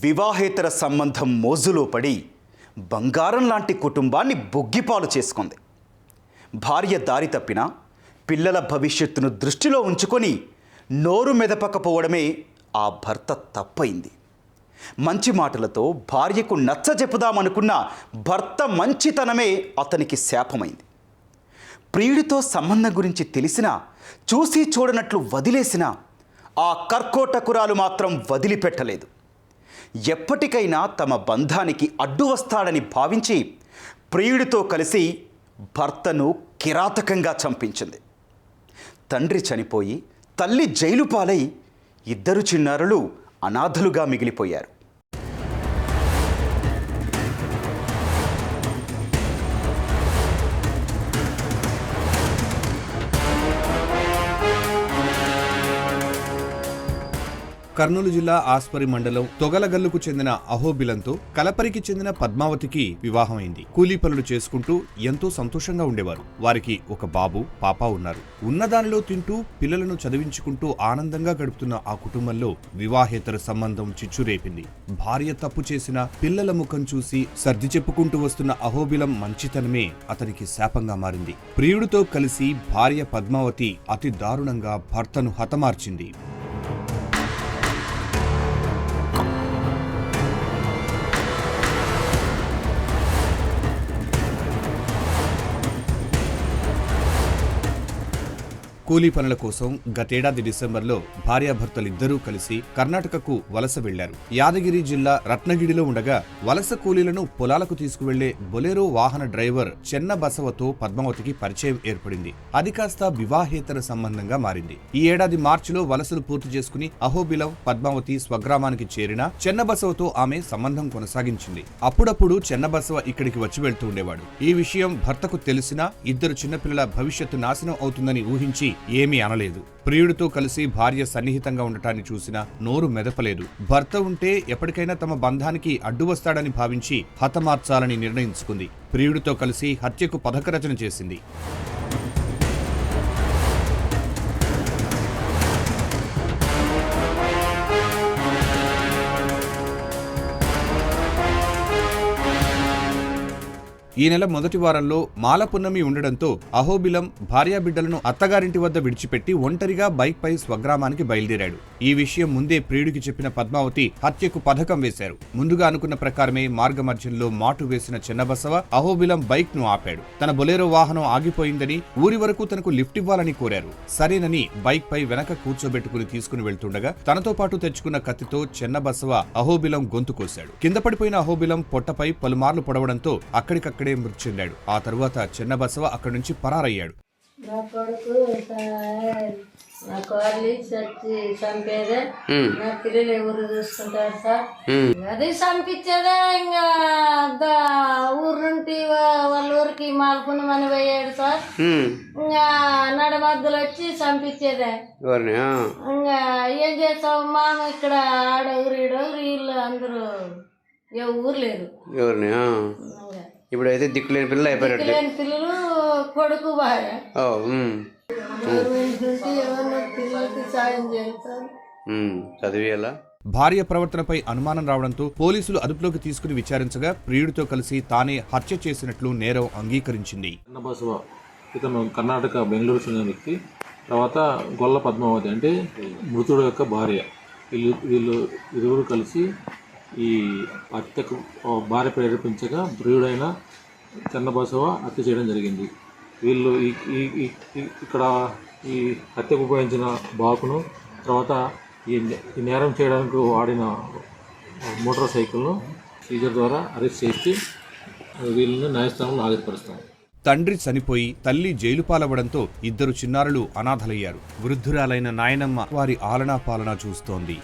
వివాహేతర సంబంధం మోజులో పడి బంగారం లాంటి కుటుంబాన్ని బొగ్గిపాలు చేసుకుంది. భార్య దారి తప్పినా పిల్లల భవిష్యత్తును దృష్టిలో ఉంచుకొని నోరు మెదపకపోవడమే ఆ భర్త తప్పైంది. మంచి మాటలతో భార్యకు నచ్చజెప్పుదామనుకున్న భర్త మంచితనమే అతనికి శాపమైంది. ప్రియుడితో సంబంధం గురించి తెలిసినా చూసి చూడనట్లు వదిలేసినా ఆ కర్కోటకురాలు మాత్రం వదిలిపెట్టలేదు. ఎప్పటికైనా తమ బంధానికి అడ్డు వస్తాడని భావించి ప్రియుడితో కలిసి భర్తను కిరాతకంగా చంపించింది. తండ్రి చనిపోయి తల్లి జైలు పాలై ఇద్దరు చిన్నారులు అనాథలుగా మిగిలిపోయారు. కర్నూలు జిల్లా ఆస్పరి మండలం తొగలగల్లుకు చెందిన అహోబిలంతో కలపరికి చెందిన పద్మావతికి వివాహమైంది. కూలీ పనులు చేసుకుంటూ ఎంతో సంతోషంగా ఉండేవారు. వారికి ఒక బాబు పాప ఉన్నారు. ఉన్నదానిలో తింటూ పిల్లలను చదివించుకుంటూ ఆనందంగా గడుపుతున్న ఆ కుటుంబంలో వివాహేతర సంబంధం చిచ్చురేపింది. భార్య తప్పు చేసిన పిల్లల ముఖం చూసి సర్ది చెప్పుకుంటూ వస్తున్న అహోబిలం మంచితనమే అతనికి శాపంగా మారింది. ప్రియుడితో కలిసి భార్య పద్మావతి అతి దారుణంగా భర్తను హతమార్చింది. కూలీ పనుల కోసం గతేడాది డిసెంబర్లో భార్యాభర్తలిద్దరూ కలిసి కర్ణాటకకు వలస వెళ్ళారు. యాదగిరి జిల్లా రత్నగిరిలో ఉండగా వలస కూలీలను పొలాలకు తీసుకువెళ్ళే బొలెరో వాహన డ్రైవర్ చెన్న బసవతో పద్మావతికి పరిచయం ఏర్పడింది. అది కాస్త వివాహేతర సంబంధంగా మారింది. ఈ ఏడాది మార్చిలో వలసలు పూర్తి చేసుకుని అహోబిలం పద్మావతి స్వగ్రామానికి చేరిన చెన్నబసవతో ఆమె సంబంధం కొనసాగించింది. అప్పుడప్పుడు చెన్నబసవ ఇక్కడికి వచ్చి వెళ్తూ ఉండేవాడు. ఈ విషయం భర్తకు తెలిసినా ఇద్దరు చిన్నపిల్లల భవిష్యత్తు నాశనం అవుతుందని ఊహించి ఏమీ అనలేదు. ప్రియుడితో కలిసి భార్య సన్నిహితంగా ఉండటాన్ని చూసినా నోరు మెదపలేదు. భర్త ఉంటే ఎప్పటికైనా తమ బంధానికి అడ్డు వస్తాడని భావించి హతమార్చాలని నిర్ణయించుకుంది. ప్రియుడితో కలిసి హత్యకు పథకరచన చేసింది. ఈ నెల మొదటి వారంలో మాలపున్నమి ఉండడంతో అహోబిలం భార్యాబిడ్డలను అత్తగారింటి వద్ద విడిచిపెట్టి ఒంటరిగా బైక్ పై స్వగ్రామానికి బయలుదేరాడు. ఈ విషయం ముందే ప్రియుడికి చెప్పిన పద్మావతి హత్యకు పథకం వేశారు. ముందుగా అనుకున్న ప్రకారమే మార్గమధ్యంలో మాటు వేసిన చిన్నబసవ అహోబిలం బైక్ను ఆపాడు. తన బొలేరో వాహనం ఆగిపోయిందని ఊరి వరకు తనకు లిఫ్ట్ ఇవ్వాలని కోరారు. సరేనని బైక్ పై వెనక కూర్చోబెట్టుకుని తీసుకుని వెళ్తుండగా తనతో పాటు తెచ్చుకున్న కత్తితో చెన్నబసవ అహోబిలం గొంతు కోశాడు. కింద పడిపోయిన అహోబిలం పొట్టపై పలుమార్లు పొడవడంతో అక్కడికక్కడే మృతి చెందాడు. ఆ తరువాత చెన్నబసవ అక్కడి నుంచి పరారయ్యాడు. నా కొడుకు సార్ నా కోడలి చచ్చి చంపేదే. నా పిల్లలు ఎవరు చూసుకుంటారు సార్? అది చంపించేదే ఇంకా దా- ఊరు నుండి వాళ్ళ ఊరికి మాల్పునమని పోయాడు సార్. ఇంకా నడమద్దులు వచ్చి చంపించేదే. ఇంకా ఏం చేస్తావు మామ ఇక్కడ ఆడవురు ఈడవురు వీళ్ళు అందరూ ఏ ఊరు లేదు. ఇంకా ఇప్పుడైతే దిక్కులేని పిల్లలు అయిపోయారు లేని పిల్లలు కొడుకు భార్య. ఓ ఉమ్. గవర్నమెంట్ నుండి ఏమన్నా పిల్లలకి సాయం చేస్తారు. ఉమ్. చదివేయాలా? భార్య ప్రవర్తనపై అనుమానం రావడంతో పోలీసులు అదుపులోకి తీసుకుని విచారించగా ప్రియుడితో కలిసి తానే హత్య చేసినట్లు నేరం అంగీకరించింది. ఇతను కర్ణాటక బెంగళూరు చెందిన వ్యక్తి. తర్వాత గొల్ల పద్మావతి అంటే మృతుడు యొక్క భార్య. వీళ్ళు వీళ్ళు ఇరువురు కలిసి ఈ హత్యకు భార్య ప్రేరేపించగా ప్రియుడైన చెన్నబసవ హత్య చేయడం జరిగింది. వీళ్ళు ఈ ఇక్కడ ఈ హత్యకు ఉపయోగించిన బాకును తర్వాత ఈ నే- ఈ నేరం చేయడానికి వాడిన మోటార్ సైకిల్ను సీజర్ ద్వారా అరెస్ట్ చేసి వీళ్ళని న్యాయస్థానంలో హాజరుపరుస్తాం. తండ్రి చనిపోయి తల్లి జైలు పాలవడంతో ఇద్దరు చిన్నారులు అనాథలయ్యారు. వృద్ధురాలైన నాయనమ్మ వారి ఆలనా పాలన చూస్తోంది.